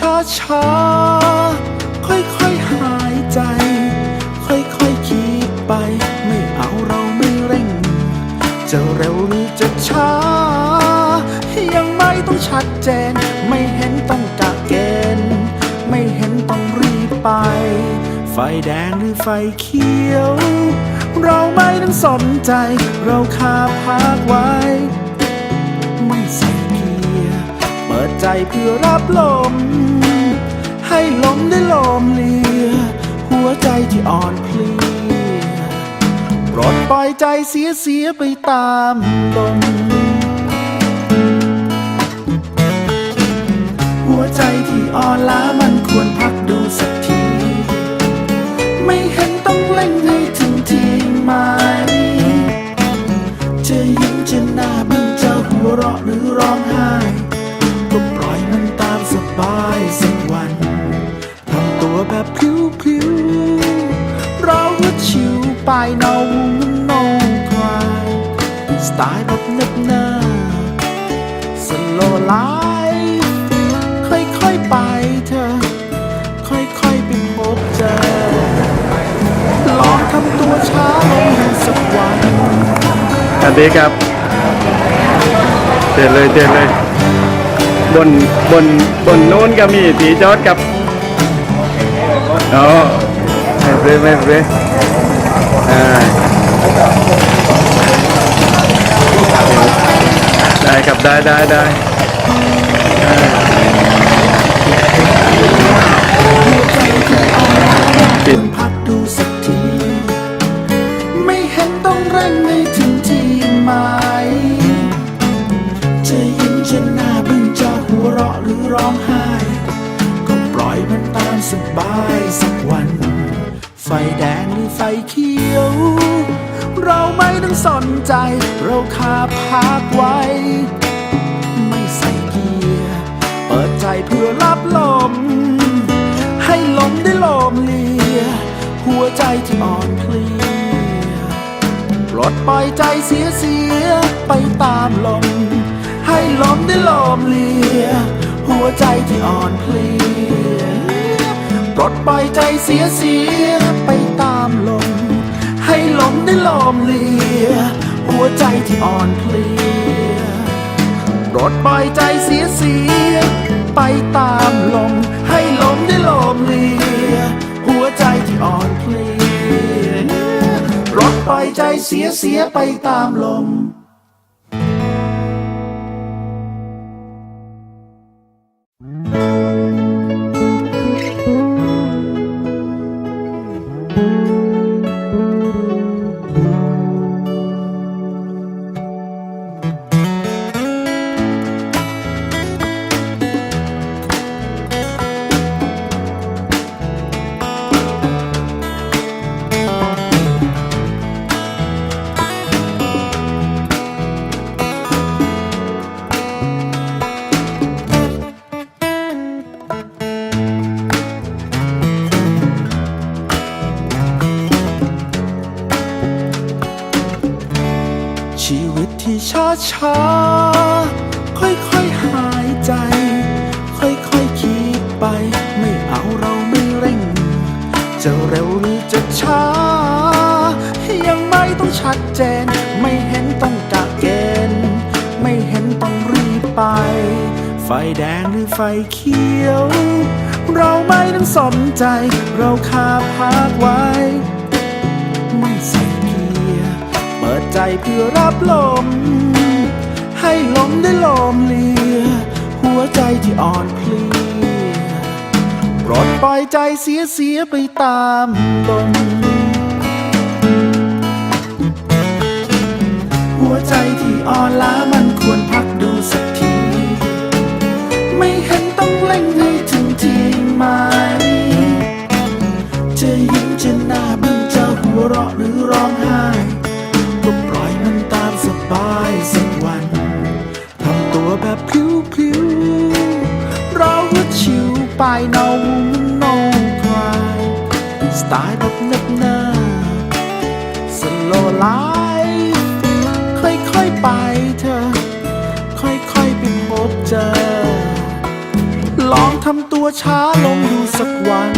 ช้าๆค่อยๆหายใจ ค่อยๆคิดไป ไม่เอาเราไม่เร่ง จะเร็วหรือจะช้า ยังไม่ต้องชัดเจน ไม่เห็นต้องกะเกณฑ์ไม่เห็นต้องรีบไป ไฟแดงหรือไฟเขียว เราไม่ต้องสนใจ เราคาพักไว้ ไม่ใส่ ใจเพื่อรับลม ให้ลมได้ลมเลียหัวใจที่อ่อนเพลียปลดปล่อยใจเสียเสียไปตามลมหัวใจที่อ่อนล้ามันควรพักดูสักที ไม่เห็น ชิวไปเนาโนคลายสไตล์แบบเนิบเนิบสโลไลฟ์ค่อยๆไปเธอ ค่อยๆไปพบเจอลองทำตัวช้าลงสักวันสวัสดีครับเจ็ดเลยเจ็ดเลย บนบนบนนู้นก็มีตีจอดกับอ๋อไม่เป็น ได้ไรอ่าได้ครับได้ได้ได้ เขียว เราไม่ต้องสนใจ เราคาพักไว้ ไม่ใส่เกียร์ เปิดใจเพื่อรับลม ให้ลมได้ลมเลีย หัวใจที่อ่อนเพลียปลดปล่อยใจเสียเสียไปตามลม ให้ลมได้ลมเลีย หัวใจที่อ่อนเพลียปลดปล่อยใจเสียเสียไปตาม ได้ลมเลีย หัวใจที่อ่อนเพลียปลดปล่อยใจเสียเสีย ไปตามลม ให้ลมได้ลมเลีย หัวใจที่อ่อนเพลียปลดปล่อยใจเสียเสียไปตามลม วิตที่ช้าช้าๆค่อยหายใจ ค่อยๆคิดไป ไม่เอาเราไม่เร่ง จะเร็วหรือจะช้า ยังไม่ต้องชัดเจน ไม่เห็นต้องกะเกณฑ์ไม่เห็นต้องรีบไป ไฟแดงหรือไฟเขียว เราไม่ต้องสนใจ เราคาพักไว้ ไม่ส่เกียร์ เปิดใจเพื่อรับลม ให้ลมได้ลมเลีย หัวใจที่อ่อนเพลียปลดปล่อยใจเสียเสียไปตามลมหัวใจที่อ่อนล้ามันควรพักดูสักที ไม่เห็นต้องเล่งให้ แบบพลิ้วพลิ้วๆเราก็ชิวไปเนาโนคลายสไตล์แบบเนิบเนิบสโลไลฟ์ค่อยๆไปเธอ ค่อยๆไปพบเจอ ลองทำตัวตัวช้าลงดูสักวัน